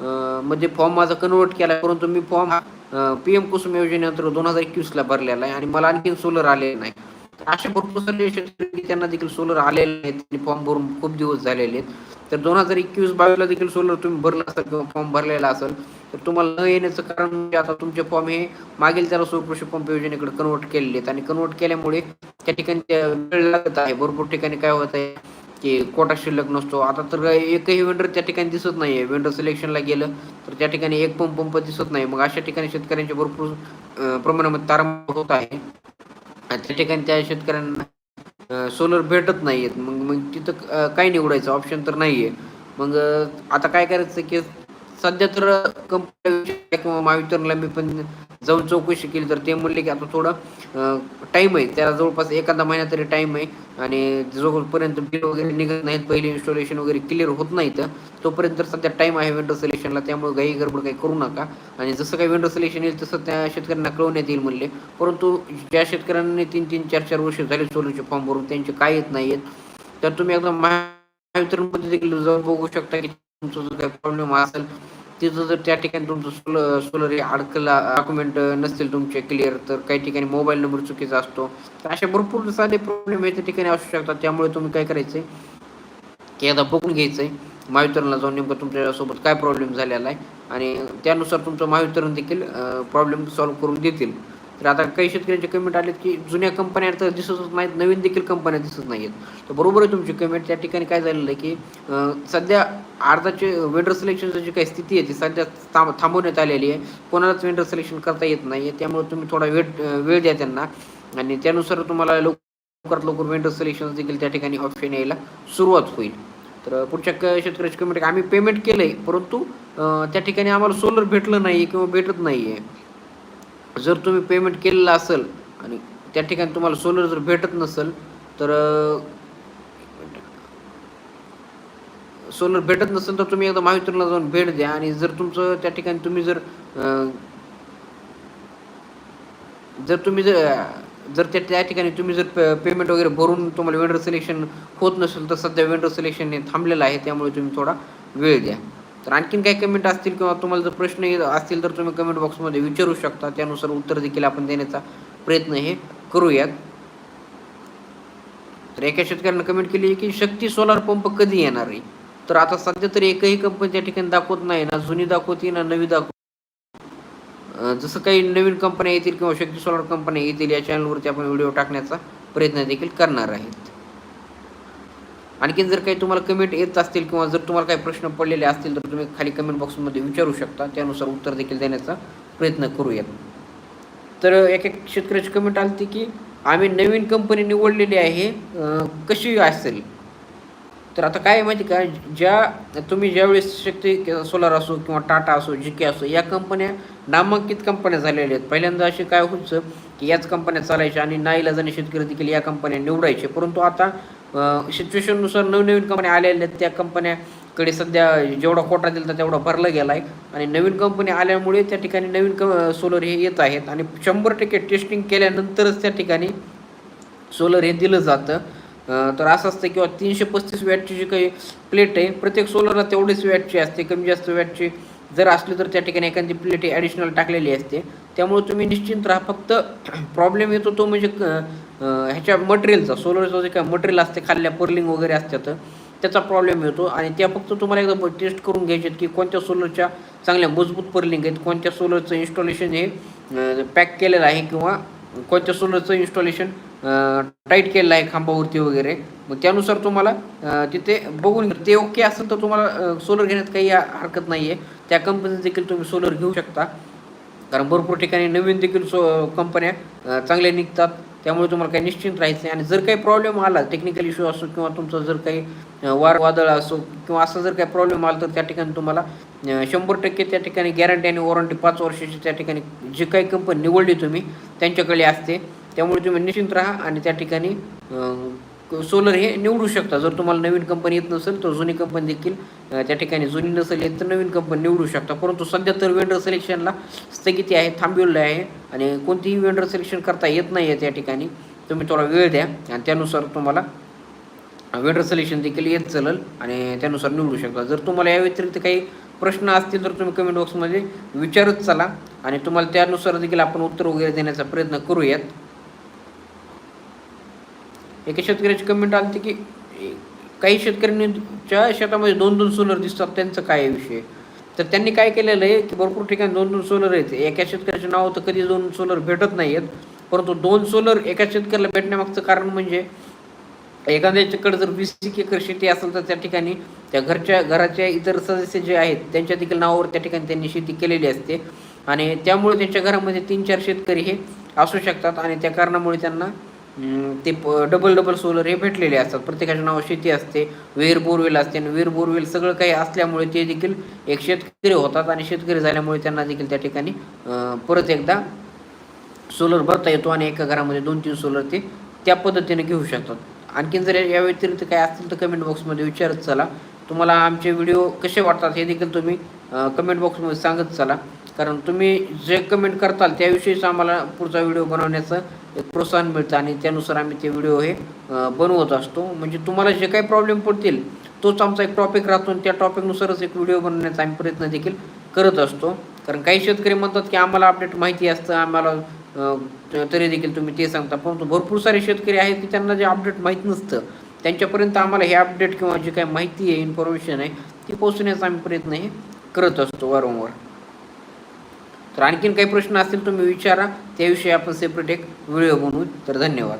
मध्ये म्हणजे फॉर्म माझा कन्वर्ट केला परंतु मी फॉर्म हा पी एम कुसुम योजनेअंतर्गत दोन हजार एकवीसला भरलेला आहे आणि मला आणखी सोलर आलेलं नाही. तर असे भरपूर सारे शेतकरी त्यांना देखील सोलर आलेले आहेत फॉर्म भरून खूप दिवस झालेले आहेत. तर दोन हजार एकवीस बावीसला देखील सोलर तुम्ही भरला असाल किंवा फॉर्म भरलेला असेल तर तुम्हाला न येण्याचं कारण म्हणजे आता तुमचे फॉर्म हे मागील त्याला सूर्यकृषी पंप योजनेकडे कन्वर्ट केलेले आहेत. आणि कन्वर्ट केल्यामुळे त्या ठिकाणी वेळ लागत आहे. भरपूर ठिकाणी काय होत आहे? की कोटा शिल्लक नसतो. आता तर एकही वेंडर त्या ठिकाणी दिसत नाही आहे वेंडर सिलेक्शनला गेलं तर त्या ठिकाणी एक पंप पंप दिसत नाही. मग अशा ठिकाणी शेतकऱ्यांचे भरपूर प्रमाणामध्ये तारांबळ होत आहे. त्या ठिकाणी त्या शेतकऱ्यांना सोलर भेटत नाही आहेत मग मग तिथं काय निवडायचं? ऑप्शन तर नाही आहे मग आता काय करायचं की सध्या तर कंपनी किंवा महावितरणला मी पण जाऊन चौकशी केली तर ते म्हणले की आता थोडं टाईम आहे. त्याला जवळपास एखादा महिना तरी टाईम आहे. आणि जोपर्यंत बिल वगैरे निघत नाहीत पहिले इन्स्टॉलेशन वगैरे क्लिअर होत नाही तर तोपर्यंत तर सध्या टाईम आहे विंडो सिलेक्शनला त्यामुळे काही गडबड काही करू नका. आणि जसं काही विंडो सिलेक्शन येईल तसं त्या शेतकऱ्यांना कळवण्यात येईल म्हणले. परंतु ज्या शेतकऱ्यांनी तीन तीन चार चार वर्ष झाले सोलूचे फॉर्म भरून त्यांचे काय येत नाही आहेत तर तुम्ही एकदम महावितरणमध्ये देखील जाऊन बघू शकता की तुमचा जो काही प्रॉब्लेम असेल तिथं जर त्या ठिकाणी तुमचं सोलर सोलर अडकला डॉक्युमेंट नसतील तुमचे क्लिअर तर काही ठिकाणी मोबाईल नंबर चुकीचा असतो. तर असे भरपूर सारे प्रॉब्लेम या त्या ठिकाणी असू शकतात. त्यामुळे तुम्ही काय करायचंय? की एकदा बघून घ्यायचंय. महावितरणला जाऊन नेमकं तुमच्यासोबत काय प्रॉब्लेम झालेला आहे? आणि त्यानुसार तुमचं महावितरण देखील प्रॉब्लेम सॉल्व्ह करून देतील. तर आता काही शेतकऱ्यांचे कमेंट आलेत की जुन्या कंपन्या तर दिसतच नाहीत नवीन देखील कंपन्या दिसत नाहीत तर बरोबर आहे तुमची कमेंट त्या ठिकाणी काय झालेलं आहे की सध्या अर्धाचे वेंडर सिलेक्शनची जी काही स्थिती आहे ती सध्या थांब थांबवण्यात आलेली आहे. कोणालाच वेंडर सिलेक्शन करता येत नाही आहे. त्यामुळे तुम्ही थोडा वेळ वेळ द्या त्यांना. आणि त्यानुसार तुम्हाला लवकरात लवकर वेंडर सिलेक्शन देखील त्या ठिकाणी ऑप्शन यायला सुरुवात होईल. तर पुढच्या शेतकऱ्याची कमेंट आम्ही पेमेंट केलं आहे परंतु त्या ठिकाणी आम्हाला सोलर भेटलं नाही आहे किंवा भेटत नाही आहे जर तुम्ही पेमेंट केलेलं असेल आणि त्या ठिकाणी तुम्हाला सोलर जर भेटत नसेल तर सोलर भेटत नसेल तर तुम्ही एकदा महावितरणला जाऊन भेट द्या. आणि जर तुमचं त्या ठिकाणी तुम्ही जर जर तुम्ही जर जर त्या त्या ठिकाणी तुम्ही जर पेमेंट वगैरे भरून तुम्हाला वेंडर सिलेक्शन होत नसेल तर सध्या वेंडर सिलेक्शन हे थांबलेलं आहे त्यामुळे तुम्ही थोडा वेळ द्या. तर आणखीन काही कमेंट असतील किंवा तुम्हाला जर प्रश्न असतील तर तुम्ही कमेंट बॉक्समध्ये विचारू शकता. त्यानुसार उत्तर देखील आपण देण्याचा प्रयत्न हे करूयात. तर एका शेतकऱ्यानं कमेंट केली की शक्ती सोलार पंप कधी येणार आहे? तर आता सध्या तरी एकही कंपनी त्या ठिकाणी दाखवत नाही. ना जुनी दाखवते ना नवी दाखव जसं काही नवीन कंपन्या येतील किंवा शक्ती सोलार कंपन्या येतील या चॅनलवरती आपण व्हिडिओ टाकण्याचा प्रयत्न देखील करणार आहेत. आणखीन जर काही तुम्हाला कमेंट येत असतील किंवा जर तुम्हाला काही प्रश्न पडलेले असतील तर तुम्ही खाली कमेंट बॉक्समध्ये विचारू शकता. त्यानुसार उत्तर देखील देण्याचा प्रयत्न करूयात. तर एक एक शेतकऱ्याची कमेंट आली की आम्ही नवीन कंपनी निवडलेली आहे कशी असेल? तर आता काय आहे माहिती का ज्या तुम्ही ज्यावेळेस शक्ती सोलार असो किंवा टाटा असो जी के असो या कंपन्या नामांकित कंपन्या झालेल्या आहेत. पहिल्यांदा असे काय होतं की याच कंपन्या चालायच्या आणि नाईलाजाने शेतकरी देखील या कंपन्या निवडायचे. परंतु आता सिच्युएशननुसार नवनवीन कंपन्या आलेल्या आहेत त्या कंपन्याकडे सध्या जेवढा कोटा दिला तेवढा भरला गेला आहे आणि नवीन कंपनी आल्यामुळे त्या ठिकाणी नवीन क सोलर हे येत आहेत. आणि शंभर टक्के टेस्टिंग केल्यानंतरच त्या ठिकाणी सोलर हे दिलं जातं. तर असं असतं किंवा तीनशे पस्तीस वॅटची जी काही प्लेट आहे प्रत्येक सोलरला तेवढीच वॅटची असते. कमी जास्त वॅटची जर असले तर त्या ठिकाणी एखादी प्लेट ॲडिशनल टाकलेली असते. त्यामुळे तुम्ही निश्चिंत राहा. फक्त प्रॉब्लेम येतो तो म्हणजे क- ह्याच्या मटेरियलचा सोलरचं जे काय मटेरियल असते खाल्ल्या पर्लिंग वगैरे असतात त्याचा प्रॉब्लेम येतो. आणि त्या फक्त तुम्हाला एकदा टेस्ट करून घ्यायचे आहेत की कोणत्या सोलरच्या चांगल्या मजबूत पर्लिंग आहेत कोणत्या सोलरचं इन्स्टॉलेशन हे पॅक केलेलं आहे किंवा कोणत्या सोलरचं इन्स्टॉलेशन टाईट केलेलं आहे खांबावरती वगैरे. मग त्यानुसार तुम्हाला तिथे बघून ते ओके असेल तर तुम्हाला सोलर घेण्यात काही हरकत नाही आहे त्या कंपनीचं देखील तुम्ही सोलर घेऊ शकता. कारण भरपूर ठिकाणी नवीन देखील सो कंपन्या चांगल्या निघतात. त्यामुळे तुम्हाला काही निश्चिंत राहायचं आहे आणि जर काही प्रॉब्लेम आला टेक्निकल इश्यू असो किंवा तुमचं जर काही वार वादळ असो किंवा असा जर काही प्रॉब्लेम आला तर त्या ठिकाणी तुम्हाला शंभर टक्के त्या ठिकाणी गॅरंटी आणि वॉरंटी पाच वर्षाची त्या ठिकाणी जी काही कंपनी निवडली तुम्ही त्यांच्याकडे असते. त्यामुळे तुम्ही निश्चिंत राहा आणि त्या ठिकाणी सोलर हे निवडू शकता. जर तुम्हाला नवीन कंपनी येत नसेल तर जुनी कंपनी देखील त्या ठिकाणी जुनी नसेल येत तर नवीन कंपनी निवडू शकता. परंतु सध्या तर वेंडर सिलेक्शनला स्थगिती आहे थांबवलेलं आहे आणि कोणतीही वेंडर सिलेक्शन करता येत नाही आहे त्या ठिकाणी. तुम्ही थोडा वेळ द्या आणि त्यानुसार तुम्हाला वेंडर सिलेक्शन देखील येत चालेल आणि त्यानुसार निवडू शकता. जर तुम्हाला या व्यतिरिक्त काही प्रश्न असतील तर तुम्ही कमेंट बॉक्समध्ये विचारत चला आणि तुम्हाला त्यानुसार देखील आपण उत्तर वगैरे देण्याचा प्रयत्न करूयात. एका शेतकऱ्याची कमेंट आली की काही शेतकऱ्यांच्या शेतामध्ये दोन दोन सोलर दिसतात त्यांचं काय आहे विषय? तर त्यांनी काय केलेलं आहे की भरपूर ठिकाणी दोन दोन सोलर आहेत. एका शेतकऱ्याचे नाव तर कधी दोन सोलर भेटत नाही आहेत. परंतु दोन सोलर एका शेतकऱ्याला भेटण्यामागचं कारण म्हणजे एखाद्याच्याकडे जर वीस एक एकर शेती असेल तर त्या ठिकाणी त्या घरच्या घराच्या इतर सदस्य जे आहेत त्यांच्या देखील नावावर त्या ठिकाणी त्यांनी शेती केलेली असते. आणि त्यामुळे त्यांच्या घरामध्ये तीन चार शेतकरी हे असू शकतात आणि त्या कारणामुळे त्यांना ते प डबल डबल सोलर हे भेटलेले असतात. प्रत्येकाच्या नावावर शेती असते विहीर बोरवेल असते. आणि विहीर बोरवेल सगळं काही असल्यामुळे ते देखील एक शेतकरी होतात आणि शेतकरी झाल्यामुळे त्यांना देखील त्या ठिकाणी परत एकदा सोलर भरता येतो आणि एका घरामध्ये दोन तीन सोलर ते त्या पद्धतीने घेऊ शकतात. आणखीन जर या व्यतिरिक्त काय असतील तर कमेंट बॉक्समध्ये विचारत चला. तुम्हाला आमचे व्हिडिओ कसे वाटतात हे देखील तुम्ही कमेंट बॉक्समध्ये सांगत चला. कारण तुम्ही जे कमेंट करताल त्याविषयीच आम्हाला पुढचा व्हिडिओ बनवण्याचं एक प्रोत्साहन मिळतं आणि त्यानुसार आम्ही ते व्हिडिओ हे बनवत असतो. म्हणजे तुम्हाला जे काही प्रॉब्लेम पडतील तोच आमचा एक टॉपिक राहतो आणि त्या टॉपिकनुसारच एक व्हिडिओ बनवण्याचा आम्ही प्रयत्न देखील करत असतो. कारण काही शेतकरी म्हणतात की आम्हाला अपडेट माहिती असतं आम्हाला तरी देखील तुम्ही ते सांगता. परंतु भरपूर सारे शेतकरी आहेत की त्यांना जे अपडेट माहीत नसतं. त्यांच्यापर्यंत आम्हाला हे अपडेट किंवा जी काही माहिती आहे इन्फॉर्मेशन आहे ती पोहोचण्याचा आम्ही प्रयत्न हे करत असतो वारंवार. तर आणखीन काही प्रश्न असतील तुम्ही विचारा त्याविषयी आपण सेपरेट एक व्हिडिओ बनवू. तर धन्यवाद.